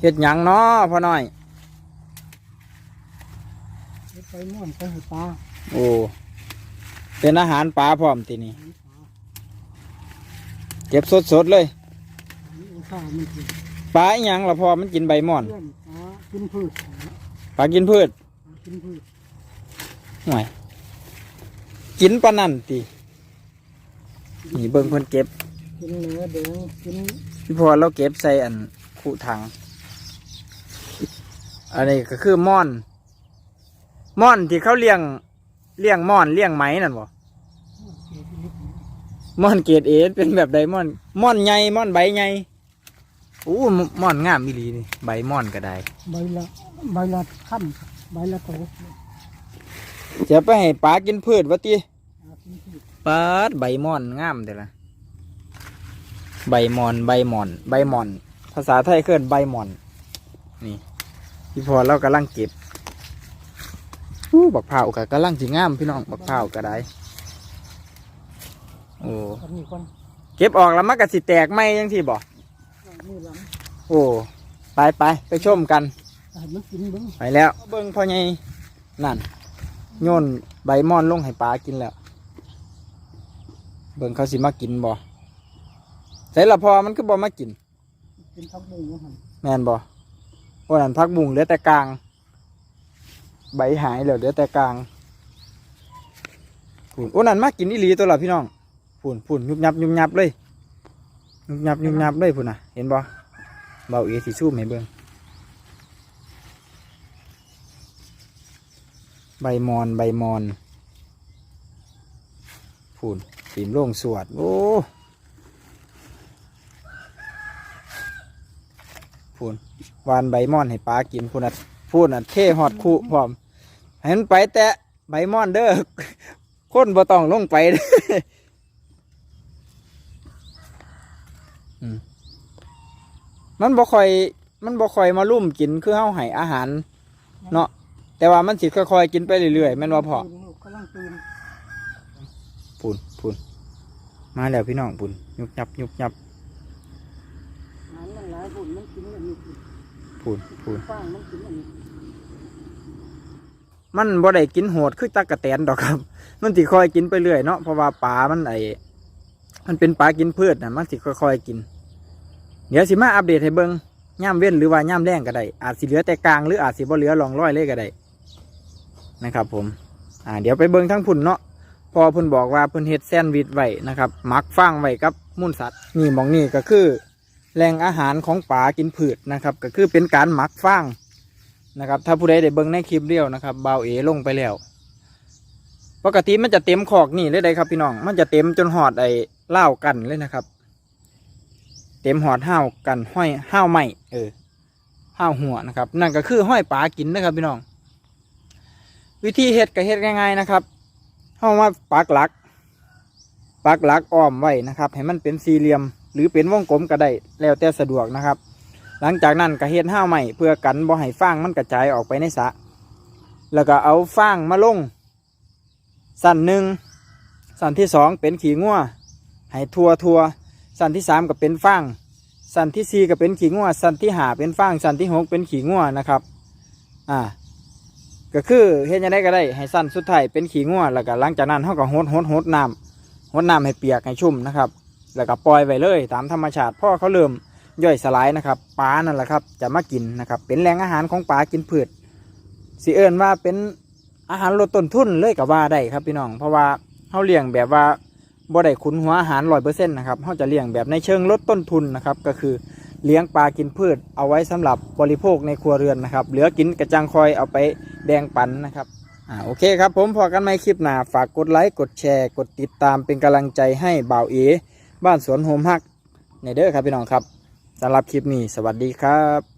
เฮ็ดหยังเนาะพ่อน้อยเฮ็ดไปม่วนไปให้ปลาโอ้เป็นอาหารปลาพร้อมทีนี้ให้ปลาเก็บสดๆเลยอันนี้เอาข้าวมันกินปลาอีหยังละพอมันกินใบม่อนเพื่อนปลากินพืชปลากินพืชปลากินพืชห่วยกินปลานั่นตินี่เบิ่งเพิ่นเก็บกินเนื้อแดงกิน พี่พอเราเก็บใส่อันขู่ถัง อันนี้ก็คือม่อน ม่อนที่เขาเลี้ยง เลี้ยงม่อนเลี้ยงไหมนั่นบ่ม่อนเกรดเอเป็นแบบไดม่อน ม่อนใหญ่ม่อนใบใหญ่อู้ม่อนงามอีหลีนี่ใบม่อนก็ได้ ใบละใบละขั้นใบละโตจะไปให้ปลากินพืชวะติปลากินพืชปาดใบม่อนงามเด้อละใบมอน ใบหมอน ใบหมอน ภาษาไทยเคลื่อนใบหมอน นี่ พี่พอเรากำลังเก็บอู้บักเผาวก็กำลังสิงามพี่น้องบักเผาวก็ได้โอ้อันนี้ก่อนเก็บออกแล้วมันก็สิแตกไหมยังที่บอกอันนี่หลังโอ้ไปไปไปชมกันให้มันกินเบิ้งไปแล้วเบิ่งพ่อใหญ่นั่นโยนใบม่อนลงให้ปลากินแล้ว เบิ่งเขาสิมากินบ่ใส่ละพอมันก็บ่มากิน เป็นทักบุ้งนะฮะแม่นบ่ วันนั้นพักบุงเหลือแต่กลาง ใบหายแล้วเหลือแต่กลางผุนโอ้นั่นมากินอีหลีตัวละพี่น้องผุนผุนยุบยับยุบยับเลยยุบยับยุบยับเลยผุนน่ะ เห็นบ่เบาเอสิชูมให้เบิ่งใบมอนใบมอนผุนตีมโล่งสวดโอ้ ผุนวานใบมอนให้ปลากินผุนน่ะพูดน่ะเท่หอดคู่พร้อมเห็นไปแตะใบมอนเด้อคนบ่ต้องลงไปเด้ออืมมันบ่ค่อย มันบ่ค่อยมาลุ่มกินคือเฮาให้อาหาร เนาะแต่ว่ามันสิค่อยๆกินไปเรื่อยๆแม่นว่าพอตื่นลูกกำลังตื่นพูนพูนมาแล้วพี่น้องพูนยุบยับยุบยับ หางมันหลาย ฝุ่นมันกินอันนี้พูนพูนฟางมันกินอันนี้มันบ่ได้กินโหดคือตะกะแตนดอกครับ มันสิค่อยกินไปเรื่อยเนาะเพราะว่าปลามันไอมันเป็นปลากินพืชนะมันสิค่อยๆกิน เดี๋ยวสิมาอัปเดตให้เบิ่งย่ามเว้นหรือว่าย่ามแรงก็ได้อาจสิเหลือแต่กลางหรืออาจสิบ่เหลือรองร้อยเลยก็ได้นะครับ ผม อ่า เดี๋ยวไปเบิ่งทั้งพุ่นเนาะพอพุ่นบอกว่าพุ่นเฮ็ดแซนด์วิชไว้นะครับมักฟางไว้กับมูลสัตว์นี่มองนี่ก็คือ แหล่งอาหารของปลากินพืชนะครับ ก็คือเป็นการหมักฟางนะครับ ถ้าผู้ใดได้เบิ่งในคลิปเดียวนะครับเบาเอลงไปแล้ว ปกติมันจะเต็มขอกนี่เลยได้ครับพี่น้อง มันจะเต็มจนหอดไอ้เล่ากันเลยนะครับ เต็มหอดห้าวกันห้อยห้าวไหมเออห้าวหัวนะครับ นั่นก็คือห้อยปลากินนะครับพี่น้อง วิธีเฮ็ดก็เฮ็ดง่ายๆนะครับเข้ามาปักหลักปักหลักอ้อมไว้นะครับ ให้มันเป็นสี่เหลี่ยม รือเป็นวงกลมก็ได้แล้วแต่สะดวกนะครับ หลังจากนั้นก็เฮ็ดห้าวใหม่เพื่อกันบ่ให้ฟางมันกระจายออกไปในสระแล้วก็เอาฟางมาลง สั้นหนึ่งสั้นที่สองเป็นขีงัวให้ทัวทัวสั้นที่สามก็เป็นฟางสั้นที่สี่ก็เป็นขีงัวสั้นที่ห้าเป็นฟางสั้นที่หกเป็นขีงัวนะครับอ่าก็คือเฮ็ดยังไงก็ได้ให้สั้นสุดท้ายเป็นขีงัวแล้วก็หลังจากนั้นเขาก็หดหดหดน้ำหดน้ำให้เปียกให้ชุ่มนะครับ แล้วก็ปล่อยไว้เลย ตามธรรมชาติพ่อเขาเริ่มย่อยสลายนะครับปลานั่นแหละครับ จะมากินนะครับ เป็นแหล่งอาหารของปลากินพืชสิเอิญว่าเป็นอาหารลดต้นทุนเลยกับว่าได้ครับพี่น้อง เพราะว่าเขาเลี้ยงแบบว่าบ่ได้ขุนหัวอาหารร้อยเปอร์เซ็นต์นะครับเขาจะเลี้ยงแบบในเชิงลดต้นทุนนะครับ ก็คือเลี้ยงปลากินพืช เอาไว้สำหรับบริโภคในครัวเรือนนะครับ เหลือกินกระจังคอยเอาไปแบ่งปันนะครับอ่าโอเคครับผมพอกันไม่คลิปหน้าฝากกดไลค์กดแชร์ กดติดตามเป็นกำลังใจให้บ่าวเอ บ้านสวนโฮมฮักในเด้อครับพี่น้องครับสำหรับคลิปนี้สวัสดีครับ